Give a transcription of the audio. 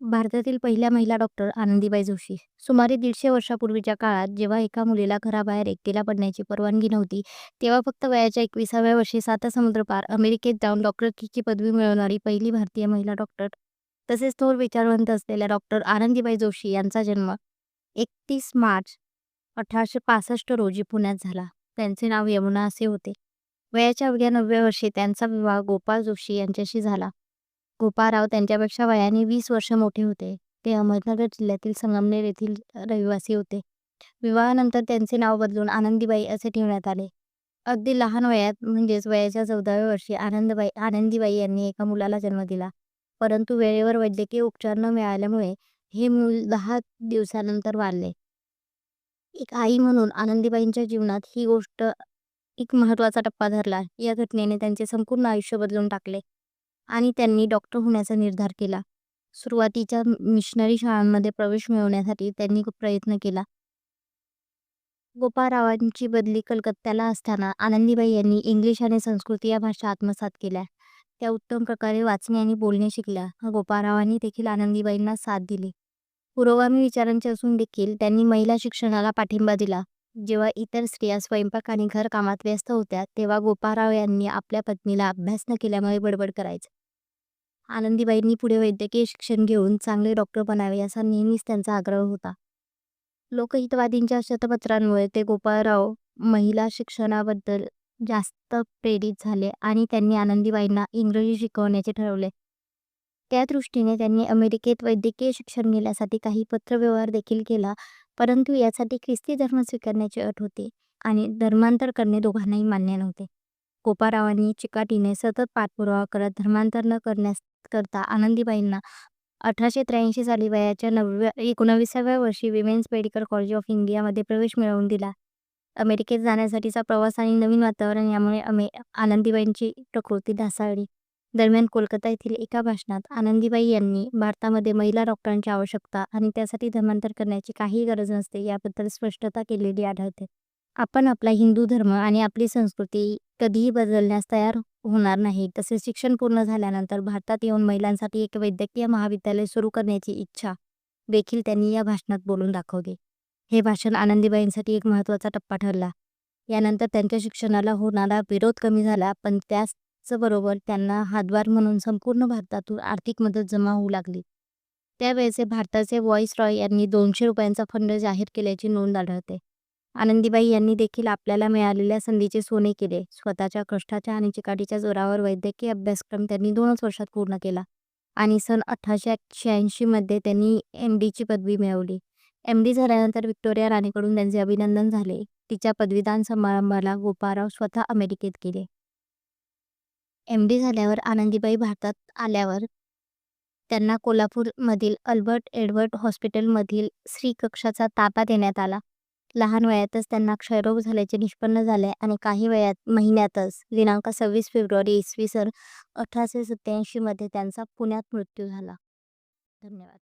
भारतातील पहिल्या महिला डॉक्टर आनंदीबाई जोशी. सुमारे दीडशे वर्षापूर्वीच्या काळात जेव्हा एका मुलीला घराबाहेर एकटीला पडण्याची परवानगी नव्हती, तेव्हा फक्त वयाच्या एकविसाव्या वर्षी सातासमुद्रपार अमेरिकेत जाऊन डॉक्टरकीची पदवी मिळवणारी पहिली भारतीय महिला डॉक्टर तसेच थोर विचारवंत असलेल्या डॉक्टर आनंदीबाई जोशी यांचा जन्म एकतीस मार्च अठराशे पासष्ट रोजी पुण्यात झाला. त्यांचे नाव यमुना असे होते. वयाच्या अवघ्या नवव्या वर्षी त्यांचा विवाह गोपाळ जोशी यांच्याशी झाला. गोपाळराव त्यांच्यापेक्षा वयाने वीस वर्ष मोठे होते. ते अहमदनगर जिल्ह्यातील संगमनेर येथील रहिवासी होते. विवाहानंतर त्यांचे नाव बदलून आनंदीबाई असे ठेवण्यात आले. अगदी लहान वयात म्हणजेच वयाच्या चौदाव्या वर्षी आनंदबाई आनंदीबाई यांनी एका मुलाला जन्म दिला. परंतु वेळेवर वैद्यकीय उपचार न मिळाल्यामुळे हे मूल दहा दिवसानंतर वारले. एक आई म्हणून आनंदीबाईंच्या जीवनात ही गोष्ट एक महत्त्वाचा टप्पा ठरला. या घटनेने त्यांचे संपूर्ण आयुष्य बदलून टाकले आणि त्यांनी डॉक्टर होण्याचा निर्धार केला. सुरुवातीच्या मिशनरी शाळांमध्ये प्रवेश मिळवण्यासाठी त्यांनी प्रयत्न केला. गोपाळरावांची बदली कलकत्त्याला असताना आनंदीबाई यांनी इंग्लिश आणि संस्कृत या भाषा आत्मसात केल्या. त्या उत्तम प्रकारे वाचणे आणि बोलणे शिकल्या. गोपाळरावांनी देखील आनंदीबाईंना साथ दिली. पुरोगामी विचारांचे असून देखील त्यांनी महिला शिक्षणाला पाठिंबा दिला. जेव्हा इतर स्त्रिया स्वयंपाक आणि घरकामात व्यस्त होत्या, तेव्हा गोपाळराव यांनी आपल्या पत्नीला अभ्यास न केल्यामुळे बडबड करायचे. आनंदीबाईंनी पुढे वैद्यकीय शिक्षण घेऊन चांगले डॉक्टर बनावे असा नेहमीच त्यांचा आग्रह होता. लोकहितवादींच्या शतपत्रांमुळे ते गोपाळराव महिला शिक्षणाबद्दल जास्त प्रेरित झाले आणि त्यांनी आनंदीबाईंना इंग्रजी शिकवण्याचे ठरवले. त्या दृष्टीने त्यांनी अमेरिकेत वैद्यकीय शिक्षण घेण्यासाठी काही पत्रव्यवहार देखील केला, परंतु यासाठी ख्रिस्ती धर्म स्वीकारण्याची अट होती आणि धर्मांतर करणे दोघांनाही मान्य नव्हते. गोपारावांनी चिकाटीने सतत पाठपुरावा करत धर्मांतर न करण्याकरता आनंदीबाईंना अठराशे त्र्याऐंशी साली वयाच्या नवव्या एकोणविसाव्या वर्षी विमेन्स मेडिकल कॉलेज ऑफ इंडियामध्ये प्रवेश मिळवून दिला. अमेरिकेत जाण्यासाठीचा प्रवास आणि नवीन वातावरण यामुळे अमे आनंदीबाईंची प्रकृती ढासाळली दरम्यान कोलकाता येथील एका भाषणात आनंदीबाई यांनी भारतामध्ये महिला डॉक्टरांची आवश्यकता आणि त्यासाठी धर्मांतर करण्याची काहीही गरज नसते याबद्दल स्पष्टता केलेली आढळते. आपण आपला हिंदू धर्म आणि आपली संस्कृती कधीही बदलण्यास तयार होणार नाही. तसेच शिक्षण पूर्ण झाल्यानंतर भारतात येऊन महिलांसाठी एक वैद्यकीय महाविद्यालय सुरू करण्याची इच्छा देखील त्यांनी या भाषणात बोलून दाखवली. हे भाषण आनंदीबाईंसाठी एक महत्त्वाचा टप्पा ठरला. यानंतर त्यांच्या शिक्षणाला होणारा विरोध कमी झाला, पण त्यास त्याचबरोबर त्यांना हातभार म्हणून संपूर्ण भारतातून आर्थिक मदत जमा होऊ लागली. त्यावेळेचे भारताचे व्हाईसरॉय यांनी दोनशे रुपयांचा फंड जाहीर केल्याची नोंद आढळते. आनंदीबाई यांनी देखील आपल्याला मिळालेल्या संधीचे सोने केले. स्वतःच्या कष्टाच्या आणि चिकाटीच्या जोरावर वैद्यकीय अभ्यासक्रम त्यांनी दोनच वर्षात पूर्ण केला आणि सन अठराशे शहाऐंशी मध्ये त्यांनी एम.डी.ची पदवी मिळवली. एम डी झाल्यानंतर विक्टोरिया राणीकडून त्यांचे अभिनंदन झाले. तिच्या पदवीदान समारंभाला गोपाराव स्वतः अमेरिकेत गेले. एम डी झाल्यावर आनंदीबाई भारतात आल्यावर त्यांना कोल्हापूरमधील अल्बर्ट एडवर्ड हॉस्पिटलमधील स्त्री कक्षाचा ताबा देण्यात आला. लहान वयातच त्यांना क्षयरोग झाल्याचे निष्पन्न झाले आणि काही वयात महिन्यातच दिनांक सव्वीस फेब्रुवारी इसवी सन अठराशे सत्त्याऐंशीमध्ये त्यांचा पुण्यात मृत्यू झाला. धन्यवाद.